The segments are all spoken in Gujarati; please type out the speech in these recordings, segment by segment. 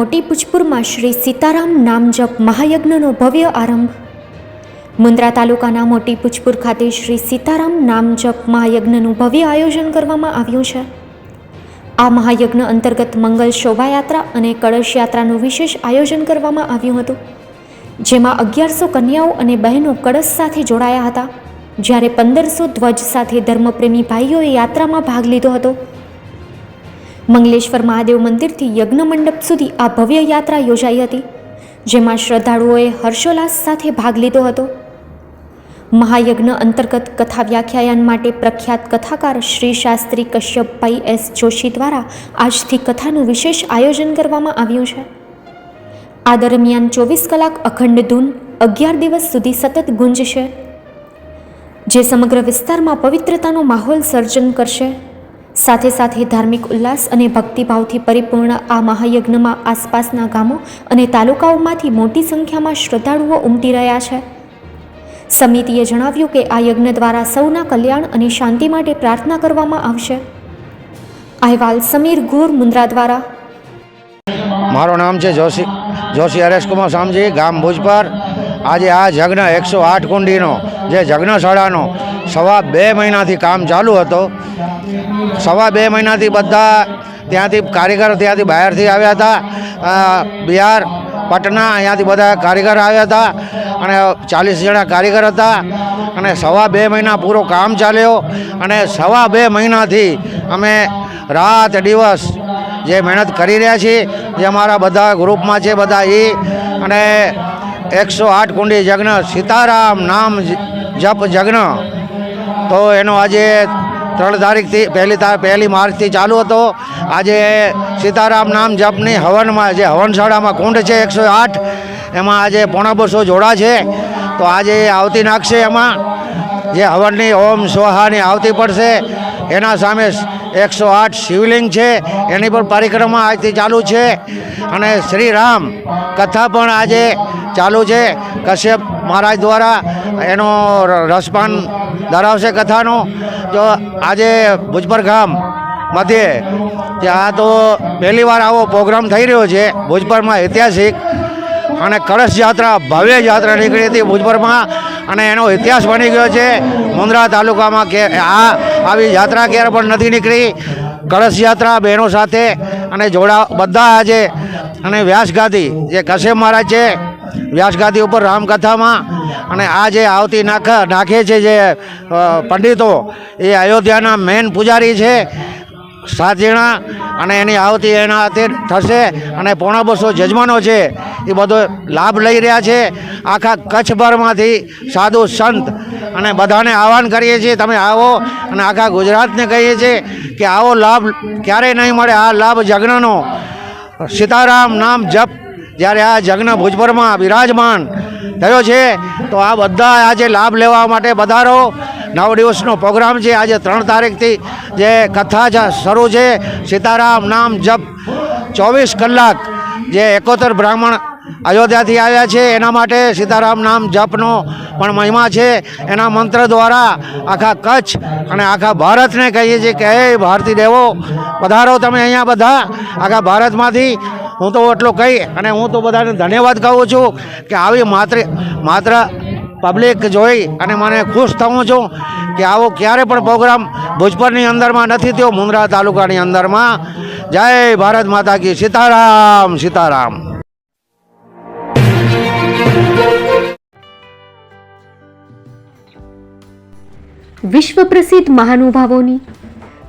મોટી પુજપુરમાં શ્રી સીતારામ નામજપ મહાયજ્ઞનો ભવ્ય આરંભ. મુન્દ્રા તાલુકાના મોટી પુજપુર ખાતે શ્રી સીતારામ નામજપ મહાયજ્ઞનું ભવ્ય આયોજન કરવામાં આવ્યું છે. આ મહાયજ્ઞ અંતર્ગત મંગલ શોભાયાત્રા અને કળશ યાત્રાનું વિશેષ આયોજન કરવામાં આવ્યું હતું. જેમાં અગિયારસો કન્યાઓ અને બહેનો કળશ સાથે જોડાયા હતા. જ્યારે પંદરસો ધ્વજ સાથે ધર્મપ્રેમી ભાઈઓએ યાત્રામાં ભાગ લીધો હતો. મંગલેશ્વર મહાદેવ મંદિરથી યજ્ઞ મંડપ સુધી આ ભવ્ય યાત્રા યોજાઈ હતી, જેમાં શ્રદ્ધાળુઓએ હર્ષોલ્લાસ સાથે ભાગ લીધો હતો. મહાયજ્ઞ અંતર્ગત કથા વ્યાખ્યાયન માટે પ્રખ્યાત કથાકાર શ્રી શાસ્ત્રી કશ્યપભાઈ એસ જોશી દ્વારા આજથી કથાનું વિશેષ આયોજન કરવામાં આવ્યું છે. આ દરમિયાન ચોવીસ કલાક અખંડ ધૂન અગિયાર દિવસ સુધી સતત ગુંજશે, જે સમગ્ર વિસ્તારમાં પવિત્રતાનો માહોલ સર્જન કરશે. સાથે સાથે ધાર્મિક ઉલ્લાસ અને ભક્તિભાવથી પરિપૂર્ણ આ મહાયજ્ઞમાં આસપાસના ગામો અને તાલુકાઓમાંથી મોટી સંખ્યામાં શ્રદ્ધાળુઓ ઉમટી રહ્યા છે. સમિતિએ જણાવ્યું કે આ યજ્ઞ દ્વારા સૌના કલ્યાણ અને શાંતિ માટે પ્રાર્થના કરવામાં આવશે. અહેવાલ સમીર ગુર મુન્દ્રા દ્વારા. મારું નામ છે જોશી જોશી હરેશકુમાર શામજી ગામ ભુજપર. આજે આ જગ્ન એકસો આઠ કુંડીનો, જે જગ્નશાળાનો સવા બે મહિનાથી કામ ચાલુ હતો. સવા બે મહિનાથી બધા ત્યાંથી કારીગર ત્યાંથી બહારથી આવ્યા હતા. બિહાર, પટના અહીંયાથી બધા કારીગર આવ્યા હતા અને ચાલીસ જણા કારીગર હતા અને સવા બે મહિના પૂરો કામ ચાલ્યો અને સવા બે મહિનાથી અમે રાત દિવસ જે મહેનત કરી રહ્યા છીએ, જે અમારા બધા ગ્રુપમાં છે બધા એ અને એકસો આઠ કુંડી જગ્ન સીતારામ નામ જપ જગ્ન તો એનો આજે ત્રણ તારીખથી પહેલી પહેલી માર્ચથી ચાલુ હતો. આજે સીતારામ નામ જપની હવનમાં, જે હવનશાળામાં કુંડ છે એકસો આઠ, એમાં આજે પોણા બસો જોડા છે. તો આજે આવતી નાખશે એમાં. જે હવનની ઓમ સ્વહાની આવતી પડશે. એના સામે એકસો આઠ શિવલિંગ છે. એની પણ પરિક્રમા આજથી ચાલુ છે. અને શ્રી રામ કથા પણ આજે ચાલુ છે. કશ્યપ મહારાજ દ્વારા એનો રસપાન ધરાવશે કથાનો. જો આજે ભુજપર ગામ મધ્યે, ત્યાં તો પહેલી વાર આવો પ્રોગ્રામ થઈ રહ્યો છે ભુજપરમાં ઐતિહાસિક. અને કળશ યાત્રા, ભવ્ય યાત્રા નીકળી હતી ભુજપરમાં અને એનો ઇતિહાસ બની ગયો છે મુન્દ્રા તાલુકામાં કે, આ, આવી યાત્રા ક્યારે પણ નથી નીકળી. કળશ યાત્રા, બહેનો સાથે, અને જોડા, બધા આજે, અને વ્યાસગાદી જે કશે મહારાજ છે વ્યાસગાદી ઉપર રામકથામાં અને આ જે આવતી નાખ નાખે છે જે પંડિતો, એ અયોધ્યાના મેન પૂજારી છે સાત જણા અને એની આવતી એના હાથે થશે અને પોણા બસો જજમાનો છે, એ બધો લાભ લઈ રહ્યા છે. આખા કચ્છભરમાંથી સાધુ સંત અને બધાને આહવાન કરીએ છીએ, તમે આવો અને આખા ગુજરાતને કહીએ છીએ કે આવો લાભ ક્યારેય નહીં મળે. આ લાભ જગ્નનો. સીતારામ નામ જપ જ્યારે આ જગ્ન ભુજભરમાં બિરાજમાન થયો છે, તો આ બધા આજે લાભ લેવા માટે વધારો નવ દિવસનો પ્રોગ્રામ છે. આજે ત્રણ તારીખથી જે કથા શરૂ છે. સીતારામ નામ જપ. ચોવીસ કલાક જે એકોતર બ્રાહ્મણ અયોધ્યાથી આવ્યા છે. એના માટે સીતારામ નામ જપનો પણ મહિમા છે. એના મંત્ર દ્વારા આખા કચ્છ અને આખા ભારતને કહીએ છીએ કે, હે ભારતી દેવો પધારો તમે અહીંયા બધા. આખા ભારતમાંથી હું તો એટલું કહી અને હું તો બધાને ધન્યવાદ કહું છું કે આવી માત્ર માત્ર પબ્લિક જોઈ અને મને ખુશ થઉં છું કે આવો ક્યારે પણ પ્રોગ્રામ ભુજપરની અંદરમાં નથી થયો મુન્દ્રા તાલુકાની અંદરમાં. જય ભારત માતા કી, સીતારામ સીતારામ. વિશ્વ પ્રસિદ્ધ મહાનુભાવોની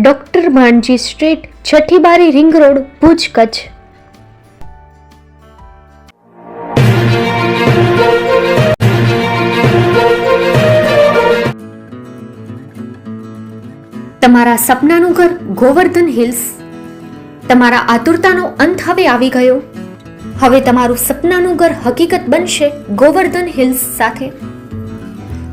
doctor Bhanji street છઠ્ઠી બારી રિંગ રોડ, ભુજ કચ્છ. તમારા સપનાનું ઘર ગોવર્ધન હિલ્સ. તમારા આતુરતાનો અંત હવે આવી ગયો. હવે તમારું સપનાનું ઘર હકીકત બનશે ગોવર્ધન હિલ્સ સાથે.